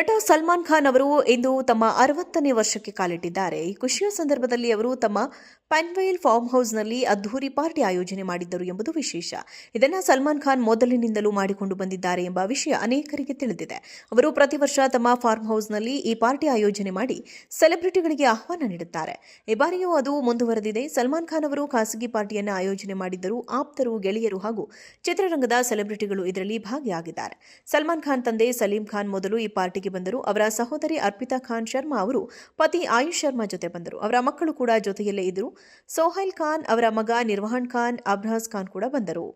ನಟ ಸಲ್ಮಾನ್ ಖಾನ್ ಅವರು ಇಂದು ತಮ್ಮ ಅರವತ್ತನೇ ವರ್ಷಕ್ಕೆ ಕಾಲಿಟ್ಟಿದ್ದಾರೆ. ಈ ಖುಷಿಯ ಸಂದರ್ಭದಲ್ಲಿ ಅವರು ತಮ್ಮ ಪನ್ವೇಲ್ ಫಾರ್ಮ್ ಹೌಸ್ನಲ್ಲಿ ಅದ್ಧೂರಿ ಪಾರ್ಟಿ ಆಯೋಜನೆ ಮಾಡಿದ್ದರು ಎಂಬುದು ವಿಶೇಷ. ಇದನ್ನು ಸಲ್ಮಾನ್ ಖಾನ್ ಮೊದಲಿನಿಂದಲೂ ಮಾಡಿಕೊಂಡು ಬಂದಿದ್ದಾರೆ ಎಂಬ ವಿಷಯ ಅನೇಕರಿಗೆ ತಿಳಿದಿದೆ. ಅವರು ಪ್ರತಿ ವರ್ಷ ತಮ್ಮ ಫಾರ್ಮ್ ಹೌಸ್ನಲ್ಲಿ ಈ ಪಾರ್ಟಿ ಆಯೋಜನೆ ಮಾಡಿ ಸೆಲೆಬ್ರಿಟಿಗಳಿಗೆ ಆಹ್ವಾನ ನೀಡುತ್ತಾರೆ. ಈ ಬಾರಿಯೂ ಅದು ಮುಂದುವರೆದಿದೆ. ಸಲ್ಮಾನ್ ಖಾನ್ ಅವರು ಖಾಸಗಿ ಪಾರ್ಟಿಯನ್ನು ಆಯೋಜನೆ ಮಾಡಿದ್ದರು ಆಪ್ತರು, ಗೆಳೆಯರು ಹಾಗೂ ಚಿತ್ರರಂಗದ ಸೆಲೆಬ್ರಿಟಿಗಳು ಇದರಲ್ಲಿ ಭಾಗಿಯಾಗಿದ್ದಾರೆ. ಸಲ್ಮಾನ್ ಖಾನ್ ತಂದೆ ಸಲೀಂ ಖಾನ್ ಮೊದಲು ಈ ಪಾರ್ಟಿಗೆ ಬಂದರು. ಅವರ ಸಹೋದರಿ ಅರ್ಪಿತಾ ಖಾನ್ ಶರ್ಮಾ ಅವರು ಪತಿ ಆಯುಷ್ ಶರ್ಮಾ ಜೊತೆ ಬಂದರು. ಅವರ ಮಕ್ಕಳು ಕೂಡ ಜೊತೆಯಲ್ಲೇ ಇದ್ದರು. ಸೋಹೈಲ್ ಖಾನ್ ಅವರ ಮಗ ನಿರ್ವಹಣ್ ಖಾನ್ ಅಬ್ರಾಸ್ ಖಾನ್ ಕೂಡ ಬಂದರು.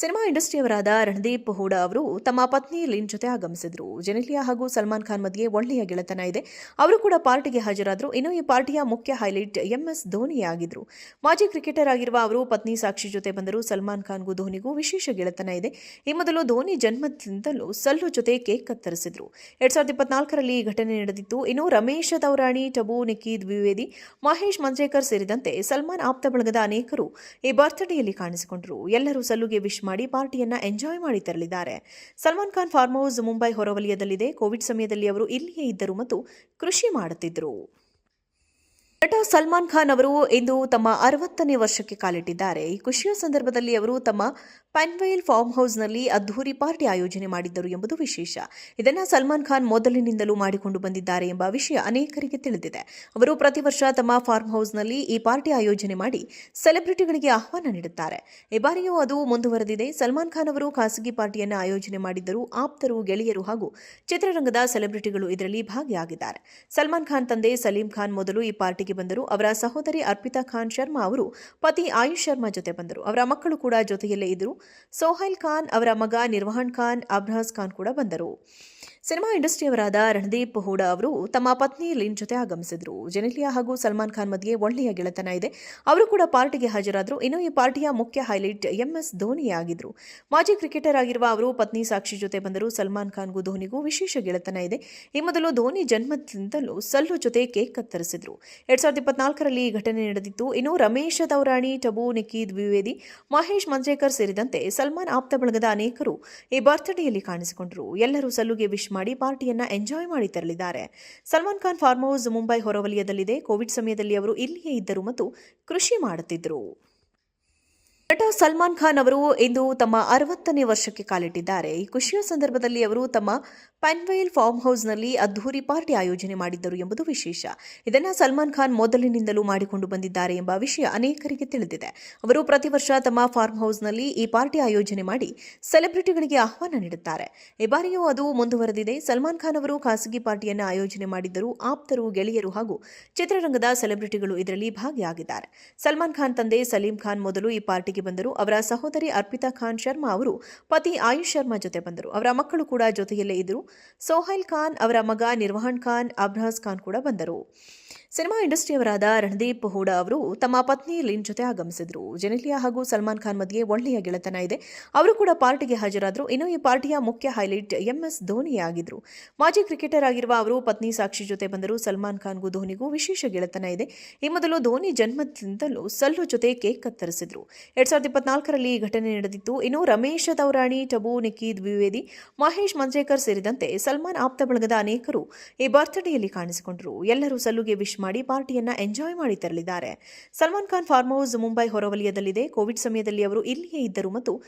ಸಿನಿಮಾ ಇಂಡಸ್ಟ್ರಿಯವರಾದ ರಣದೀಪ್ ಹೂಡಾ ಅವರು ತಮ್ಮ ಪತ್ನಿ ಲಿನ್ ಜೊತೆ ಆಗಮಿಸಿದ್ರು. ಜೆನಿಲಿಯಾ ಹಾಗೂ ಸಲ್ಮಾನ್ ಖಾನ್ ಮಧ್ಯೆ ಒಳ್ಳೆಯ ಗೆಳೆತನ ಇದೆ. ಅವರು ಕೂಡ ಪಾರ್ಟಿಗೆ ಹಾಜರಾದರು. ಇನ್ನು ಈ ಪಾರ್ಟಿಯ ಮುಖ್ಯ ಹೈಲೈಟ್ ಎಂಎಸ್ ಧೋನಿ ಆಗಿದ್ರು. ಮಾಜಿ ಕ್ರಿಕೆಟರ್ ಆಗಿರುವ ಅವರು ಪತ್ನಿ ಸಾಕ್ಷಿ ಜೊತೆ ಬಂದರು ಸಲ್ಮಾನ್ ಖಾನ್ಗೂ ಧೋನಿಗೂ ವಿಶೇಷ ಗೆಳೆತನ ಇದೆ. ಈ ಮೊದಲು ಧೋನಿ ಜನ್ಮದಿಂದಲೂ ಸಲ್ಲು ಜೊತೆ ಕೇಕ್ ಕತ್ತರಿಸಿದ್ರು. ಎರಡ್ ಸಾವಿರದ ಇಪ್ಪತ್ನಾಲ್ಕರಲ್ಲಿ ಈ ಘಟನೆ ನಡೆದಿತ್ತು. ಇನ್ನು ರಮೇಶ್ ದೌರಾಣಿ, ಟಬು ನಿಖಿ ದ್ವಿವೇದಿ, ಮಹೇಶ್ ಮಂಜೇಕರ್ ಸೇರಿದಂತೆ ಸಲ್ಮಾನ್ ಆಪ್ತ ಬಳಗದ ಅನೇಕರು ಈ ಬರ್ತ್ಡೇಯಲ್ಲಿ ಕಾಣಿಸಿಕೊಂಡರು. ಎಲ್ಲರೂ ಸಲ್ಲುಗೆ ವಿಶ್ ಮಾಡಿ ಪಾರ್ಟಿಯನ್ನ ಎಂಜಾಯ್ ಮಾಡಿ ತೆರಳಿದ್ದಾರೆ. ಸಲ್ಮಾನ್ ಖಾನ್ ಫಾರ್ಮ್ ಹೌಸ್ ಮುಂಬೈ ಹೊರವಲಯದಲ್ಲಿದೆ. ಕೋವಿಡ್ ಸಮಯದಲ್ಲಿ ಅವರು ಇಲ್ಲಿಯೇ ಇದ್ದರು ಮತ್ತು ಕೃಷಿ ಮಾಡುತ್ತಿದ್ದರು. ನಟ ಸಲ್ಮಾನ್ ಖಾನ್ ಅವರು ಇಂದು ತಮ್ಮ ಅರವತ್ತನೇ ವರ್ಷಕ್ಕೆ ಕಾಲಿಟ್ಟಿದ್ದಾರೆ. ಈ ಖುಷಿಯ ಸಂದರ್ಭದಲ್ಲಿ ಅವರು ತಮ್ಮ ಪೈನ್ವೈಲ್ ಫಾರ್ಮ್ ಹೌಸ್ನಲ್ಲಿ ಅದ್ದೂರಿ ಪಾರ್ಟಿ ಆಯೋಜನೆ ಮಾಡಿದ್ದರು ಎಂಬುದು ವಿಶೇಷ. ಇದನ್ನು ಸಲ್ಮಾನ್ ಖಾನ್ ಮೊದಲಿನಿಂದಲೂ ಮಾಡಿಕೊಂಡು ಬಂದಿದ್ದಾರೆ ಎಂಬ ವಿಷಯ ಅನೇಕರಿಗೆ ತಿಳಿದಿದೆ. ಅವರು ಪ್ರತಿ ವರ್ಷ ತಮ್ಮ ಫಾರ್ಮ್ ಹೌಸ್ನಲ್ಲಿ ಈ ಪಾರ್ಟಿ ಆಯೋಜನೆ ಮಾಡಿ ಸೆಲೆಬ್ರಿಟಿಗಳಿಗೆ ಆಹ್ವಾನ ನೀಡುತ್ತಾರೆ. ಈ ಬಾರಿಯೂ ಅದು ಮುಂದುವರೆದಿದೆ. ಸಲ್ಮಾನ್ ಖಾನ್ ಅವರು ಖಾಸಗಿ ಪಾರ್ಟಿಯನ್ನು ಆಯೋಜನೆ ಮಾಡಿದ್ದರು ಆಪ್ತರು, ಗೆಳೆಯರು ಹಾಗೂ ಚಿತ್ರರಂಗದ ಸೆಲೆಬ್ರಿಟಿಗಳು ಇದರಲ್ಲಿ ಭಾಗಿಯಾಗಿದ್ದಾರೆ. ಸಲ್ಮಾನ್ ಖಾನ್ ತಂದೆ ಸಲೀಂ ಖಾನ್ ಮೊದಲು ಈ ಪಾರ್ಟಿಗೆ ಬಂದರು. ಅವರ ಸಹೋದರಿ ಅರ್ಪಿತಾ ಖಾನ್ ಶರ್ಮಾ ಅವರು ಪತಿ ಆಯುಷ್ ಶರ್ಮಾ ಜೊತೆ ಬಂದರು. ಅವರ ಮಕ್ಕಳು ಕೂಡ ಜೊತೆಯಲ್ಲೇ ಇದ್ದರು. ಸೋಹೈಲ್ ಖಾನ್, ಅವರ ಮಗ ನಿರ್ವಹಣ್ ಖಾನ್, ಅಬ್ರಾಸ್ ಖಾನ್ ಕೂಡ ಬಂದರು. ಸಿನಿಮಾ ಇಂಡಸ್ಟ್ರಿಯವರಾದ ರಣದೀಪ್ ಹೂಡಾ ಅವರು ತಮ್ಮ ಪತ್ನಿ ಲಿನ್ ಜೊತೆ ಆಗಮಿಸಿದರು. ಜೆನೆಲಿಯಾ ಹಾಗೂ ಸಲ್ಮಾನ್ ಖಾನ್ ಮಧ್ಯೆ ಒಳ್ಳೆಯ ಗೆಳೆತನ ಇದೆ. ಅವರು ಕೂಡ ಪಾರ್ಟಿಗೆ ಹಾಜರಾದರು. ಇನ್ನು ಈ ಪಾರ್ಟಿಯ ಮುಖ್ಯ ಹೈಲೈಟ್ ಎಂಎಸ್ ಧೋನಿ ಆಗಿದ್ರು. ಮಾಜಿ ಕ್ರಿಕೆಟರ್ ಆಗಿರುವ ಅವರು ಪತ್ನಿ ಸಾಕ್ಷಿ ಜೊತೆ ಬಂದರು. ಸಲ್ಮಾನ್ ಖಾನ್ಗೂ ಧೋನಿಗೂ ವಿಶೇಷ ಗೆಳೆತನ ಇದೆ. ಈ ಮೊದಲು ಧೋನಿ ಜನ್ಮದಿಂದಲೂ ಸಲ್ಲು ಜೊತೆ ಕೇಕ್ ಕತ್ತರಿಸಿದ್ರು. ಎರಡ್ ಸಾವಿರದ ಇಪ್ಪತ್ನಾಲ್ಕರಲ್ಲಿ ಈ ಘಟನೆ ನಡೆದಿತ್ತು. ಇನ್ನು ರಮೇಶ್ ದೌರಾಣಿ, ಟಬು ನಿಖಿ ದ್ವಿವೇದಿ, ಮಹೇಶ್ ಮಂಜೇಕರ್ ಸೇರಿದಂತೆ ಸಲ್ಮಾನ್ ಆಪ್ತ ಬಳಗದ ಅನೇಕರು ಈ ಬರ್ತ್ಡೇಯಲ್ಲಿ ಕಾಣಿಸಿಕೊಂಡರು. ಎಲ್ಲರೂ ಸಲ್ಲುಗೆ ವಿಶ್ ಮಾಡಿ ಪಾರ್ಟಿಯನ್ನ ಎಂಜಾಯ್ ಮಾಡಿ ತೆರಳಿದ್ದಾರೆ. ಸಲ್ಮಾನ್ ಖಾನ್ ಫಾರ್ಮ್ ಹೌಸ್ ಮುಂಬೈ ಹೊರವಲಯದಲ್ಲಿದೆ. ಕೋವಿಡ್ ಸಮಯದಲ್ಲಿ ಅವರು ಇಲ್ಲಿಯೇ ಇದ್ದರು ಮತ್ತು ಕೃಷಿ ಮಾಡುತ್ತಿದ್ದರು ನಟ ಸಲ್ಮಾನ್ ಖಾನ್ ಅವರು ಇಂದು ತಮ್ಮ ಅರವತ್ತನೇ ವರ್ಷಕ್ಕೆ ಕಾಲಿಟ್ಟಿದ್ದಾರೆ. ಈ ಖುಷಿಯ ಸಂದರ್ಭದಲ್ಲಿ ಅವರು ತಮ್ಮ ಪೆನ್ವೈಲ್ ಫಾರ್ಮ್ ಹೌಸ್ನಲ್ಲಿ ಅದ್ದೂರಿ ಪಾರ್ಟಿ ಆಯೋಜನೆ ಮಾಡಿದ್ದರು ಎಂಬುದು ವಿಶೇಷ. ಇದನ್ನು ಸಲ್ಮಾನ್ ಖಾನ್ ಮೊದಲಿನಿಂದಲೂ ಮಾಡಿಕೊಂಡು ಬಂದಿದ್ದಾರೆ ಎಂಬ ವಿಷಯ ಅನೇಕರಿಗೆ ತಿಳಿದಿದೆ. ಅವರು ಪ್ರತಿ ವರ್ಷ ತಮ್ಮ ಫಾರ್ಮ್ ಹೌಸ್ನಲ್ಲಿ ಈ ಪಾರ್ಟಿ ಆಯೋಜನೆ ಮಾಡಿ ಸೆಲೆಬ್ರಿಟಿಗಳಿಗೆ ಆಹ್ವಾನ ನೀಡುತ್ತಾರೆ. ಈ ಬಾರಿಯೂ ಅದು ಮುಂದುವರೆದಿದೆ. ಸಲ್ಮಾನ್ ಖಾನ್ ಅವರು ಖಾಸಗಿ ಪಾರ್ಟಿಯನ್ನು ಆಯೋಜನೆ ಮಾಡಿದ್ದರು ಆಪ್ತರು, ಗೆಳೆಯರು ಹಾಗೂ ಚಿತ್ರರಂಗದ ಸೆಲೆಬ್ರಿಟಿಗಳು ಇದರಲ್ಲಿ ಭಾಗಿಯಾಗಿದ್ದಾರೆ. ಸಲ್ಮಾನ್ ಖಾನ್ ತಂದೆ ಸಲೀಂ ಖಾನ್ ಮೊದಲು ಈ ಪಾರ್ಟಿಗೆ ಬಂದರು. ಅವರ ಸಹೋದರಿ ಅರ್ಪಿತಾ ಖಾನ್ ಶರ್ಮಾ ಅವರು ಪತಿ ಆಯುಷ್ ಶರ್ಮಾ ಜೊತೆ ಬಂದರು. ಅವರ ಮಕ್ಕಳು ಕೂಡ ಜೊತೆಯಲ್ಲೇ ಇದ್ದರು. ಸೋಹೈಲ್ ಖಾನ್, ಅವರ ಮಗ ನಿರ್ವಹಣ್ ಖಾನ್, ಅಬ್ರಾಸ್ ಖಾನ್ ಕೂಡ ಬಂದರು. ಸಿನಿಮಾ ಇಂಡಸ್ಟ್ರಿಯವರಾದ ರಣದೀಪ್ ಹೂಡಾ ಅವರು ತಮ್ಮ ಪತ್ನಿ ಲಿನ್ ಜೊತೆ ಆಗಮಿಸಿದರು. ಜೆನೆಲಿಯಾ ಹಾಗೂ ಸಲ್ಮಾನ್ ಖಾನ್ ಮಧ್ಯೆ ಒಳ್ಳೆಯ ಗೆಳೆತನ ಇದೆ. ಅವರು ಕೂಡ ಪಾರ್ಟಿಗೆ ಹಾಜರಾದರು. ಇನ್ನು ಈ ಪಾರ್ಟಿಯ ಮುಖ್ಯ ಹೈಲೈಟ್ ಎಂಎಸ್ ಧೋನಿ ಆಗಿದ್ರು. ಮಾಜಿ ಕ್ರಿಕೆಟರ್ ಆಗಿರುವ ಅವರು ಪತ್ನಿ ಸಾಕ್ಷಿ ಜೊತೆ ಬಂದರು. ಸಲ್ಮಾನ್ ಖಾನ್ಗೂ ಧೋನಿಗೂ ವಿಶೇಷ ಗೆಳೆತನ ಇದೆ. ಈ ಮೊದಲು ಧೋನಿ ಜನ್ಮದಿಂದಲೂ ಸಲ್ಲು ಜೊತೆ ಕೇಕ್ ಕತ್ತರಿಸಿದ್ರು. ಎರಡ್ ಸಾವಿರದ ಇಪ್ಪತ್ನಾಲ್ಕರಲ್ಲಿ ಈ ಘಟನೆ ನಡೆದಿತ್ತು. ಇನ್ನು ರಮೇಶ್ ದೌರಾಣಿ, ಟಬು ನಿಖಿ ದ್ವಿವೇದಿ, ಮಹೇಶ್ ಮಂಜ್ರೇಕರ್ ಸೇರಿದಂತೆ ಸಲ್ಮಾನ್ ಆಪ್ತ ಬಳಗದ ಅನೇಕರು ಈ ಬರ್ತ್ಡೇಯಲ್ಲಿ ಕಾಣಿಸಿಕೊಂಡರು. ಎಲ್ಲರೂ ಸಲ್ಲುಗೆ ವಿಶ್ ಮಾಡಿ ಪಾರ್ಟಿಯನ್ನ ಎಂಜಾಯ್ ಮಾಡಿ ತೆರಳಿದ್ದಾರೆ. ಸಲ್ಮಾನ್ ಖಾನ್ ಫಾರ್ಮ್ ಹೌಸ್ ಮುಂಬೈ ಹೊರವಲಯದಲ್ಲಿದೆ. ಕೋವಿಡ್ ಸಮಯದಲ್ಲಿ ಅವರು ಇಲ್ಲಿಯೇ ಇದ್ದರು ಮತ್ತು